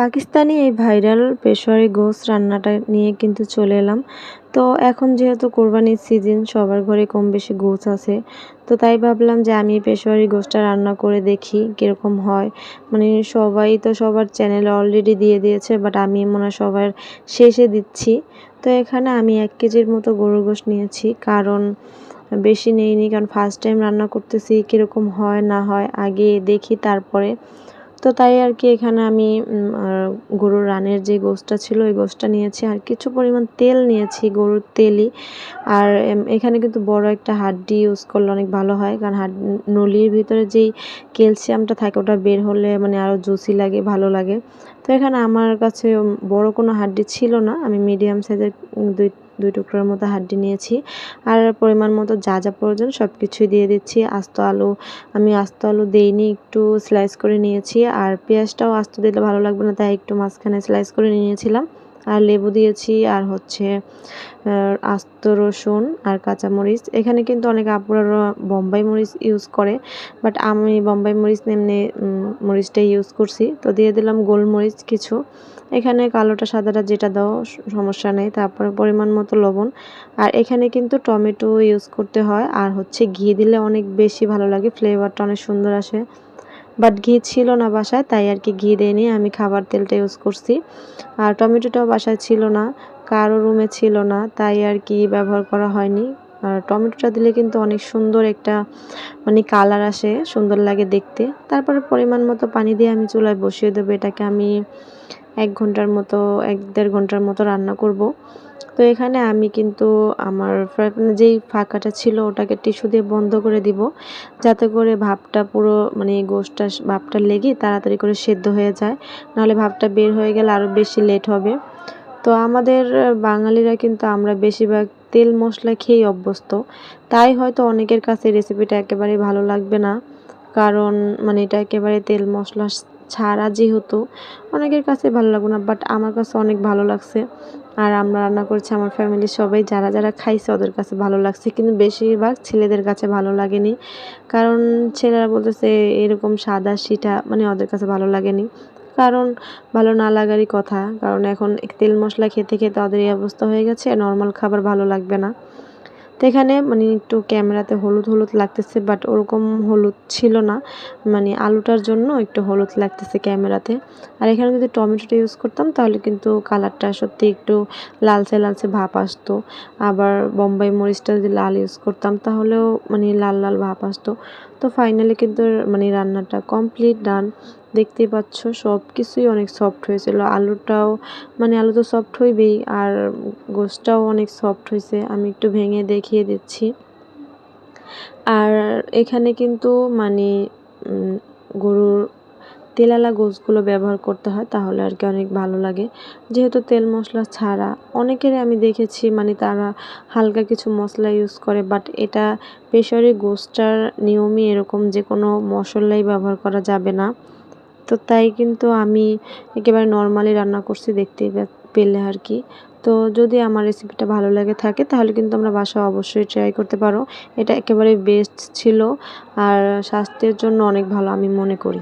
পাকিস্তানি এই ভাইরাল পেশোয়ারি গোস রান্নাটা নিয়ে কিন্তু চলে এলাম। তো এখন যেহেতু কোরবানির সিজন, সবার ঘরে কম বেশি গোছ আছে, তো তাই ভাবলাম যে আমি পেশোয়ারি গোসটা রান্না করে দেখি কীরকম হয়। মানে সবাই তো সবার চ্যানেল অলরেডি দিয়ে দিয়েছে বাট আমি মনে হয় সবার শেষে দিচ্ছি। তো এখানে আমি এক কেজির মতো গরুর গোশ নিয়েছি, কারণ বেশি নেইনি, কারণ ফার্স্ট টাইম রান্না করতেছি কীরকম হয় না হয়, আগে দেখি, তারপরে তো তাই আর কি এখানে আমি গরুর রানের যে গোশটা ছিল, ওই গোশটা নিয়েছি। আর কিছু পরিমাণ তেল নিয়েছি, গরুর তেলই। আর এখানে কিন্তু বড় একটা হাড্ডি ইউজ করলে অনেক ভালো হয়। কারণ হাড, নলির ভিতরে যেই ক্যালসিয়ামটা থাকে, ওটা বের হলে মানে আরও জুসি লাগে, ভালো লাগে। তো এখানে আমার কাছে বড় কোনো হাড্ডি ছিল না। আমি মিডিয়াম সাইজের দুই দুই টুকরোর মতো হাড্ডি নিয়েছি। আর পরিমাণ মতো যা যা প্রয়োজন সব কিছুই দিয়ে দিচ্ছি। আস্ত আলু, আমি আস্ত আলু দিইনি, একটু স্লাইস করে নিয়েছি। আর পেঁয়াজটাও আস্ত দিলে ভালো লাগবে না, তাই একটু মাঝখানে স্লাইস করে নিয়েছিলাম। আর লেবু দিয়েছি, আর হচ্ছে আস্ত রসুন আর কাঁচামরিচ। এখানে কিন্তু অনেক আপুরা বোম্বাই মরিচ ইউজ করে বাট আমি বোম্বাই মরিচ এমনি মরিচটাই ইউজ করছি। তো দিয়ে দিলাম গোলমরিচ কিছু। এখানে কালোটা, সাদাটা যেটা দাও সমস্যা নেই। তারপরে পরিমাণ মতো লবণ। আর এখানে কিন্তু টমেটো ইউজ করতে হয়। আর হচ্ছে ঘি দিলে অনেক বেশি ভালো লাগে ফ্লেভারটা অনেক সুন্দর আসে। বাট ঘি ছিল না বাসায়, তাই আর কি ঘি দেয়নি। আমি খাবার তেলটা ইউজ করছি। আর টমেটোটাও বাসায় ছিল না, কারও রুমে ছিল না, তাই আর কি ব্যবহার করা হয়নি। আর টমেটোটা দিলে কিন্তু অনেক সুন্দর একটা মানে কালার আসে, সুন্দর লাগে দেখতে। তারপরে পরিমাণ মতো পানি দিয়ে আমি চুলায় বসিয়ে দেবো। এটাকে আমি এক ঘণ্টার মতো, এক দেড় ঘণ্টার মতো রান্না করব। তো এখানে আমি কিন্তু আমার যেই ফাঁকাটা ছিল ওটাকে টিস্যু দিয়ে বন্ধ করে দিব। যাতে করে ভাপটা পুরো মানে গোষ্ঠটা, ভাপটা লেগে তাড়াতাড়ি করে সেদ্ধ হয়ে যায়। নাহলে ভাপটা বের হয়ে গেলে আরও বেশি লেট হবে। তো আমাদের বাঙালিরা কিন্তু আমরা বেশিরভাগ তেল মশলা খেয়েই অভ্যস্ত। তাই হয়তো অনেকের কাছে রেসিপিটা একেবারে ভালো লাগবে না। কারণ মানে এটা একেবারে তেল মশলা ছাড়া যেহেতু অনেকের কাছে ভালো লাগবে না বাট আমার কাছে অনেক ভালো লাগছে। আর আমরা রান্না করছি আমার ফ্যামিলির সবাই, যারা যারা খাইছে ওদের কাছে ভালো লাগছে। কিন্তু বেশিরভাগ ছেলেদের কাছে ভালো লাগেনি। কারণ ছেলেরা বলতেছে এরকম সাদা সিটা মানে ওদের কাছে ভালো লাগেনি। কারণ ভালো না লাগারই কথা। কারণ এখন তেল মশলা খেতে খেতে তাদের এই অবস্থা হয়ে গেছে নর্মাল খাবার ভালো লাগবে না। তো এখানে মানে একটু ক্যামেরাতে হলুদ হলুদ লাগতেছে বাট ওরকম হলুদ ছিল না। মানে আলুটার জন্য একটু হলুদ লাগতেছে ক্যামেরাতে। আর এখানে যদি টমেটোটা ইউজ করতাম, তাহলে কিন্তু কালারটা সত্যি একটু লালচে লালচে ভাপ আসতো। আবার বোম্বাই মরিচটা যদি লাল ইউজ করতাম, তাহলেও মানে লাল লাল ভাপ আসতো। তো ফাইনালি কিন্তু মানে রান্নাটা কমপ্লিট ডান দেখতেই পাচ্ছ সব কিছুই অনেক সফট হয়েছিল। আলুটাও মানে আলু তো সফট হইবেই, আর গোশটাও অনেক সফট হয়েছে আমি একটু ভেঙে দেখিয়ে দিচ্ছি। আর এখানে কিন্তু মানে গরুর তেলালা গোছগুলো ব্যবহার করতে হয়, তাহলে আর কি অনেক ভালো লাগে। যেহেতু তেল মশলা ছাড়া অনেকের আমি দেখেছি মানে তারা হালকা কিছু মশলা ইউজ করে বাট এটা প্রেশারি গোসটার নিয়মই এরকম, যে কোনো মশলাই ব্যবহার করা যাবে না। তো তাই কিন্তু আমি একেবারে নর্মালি রান্না করছি দেখতে পেলে আর কি। তো যদি আমার রেসিপিটা ভালো লাগে থাকে, তাহলে কিন্তু আমরা বাসা অবশ্যই ট্রাই করতে পারো। এটা একেবারে বেস্ট ছিল, আর স্বাস্থ্যের জন্য অনেক ভালো আমি মনে করি।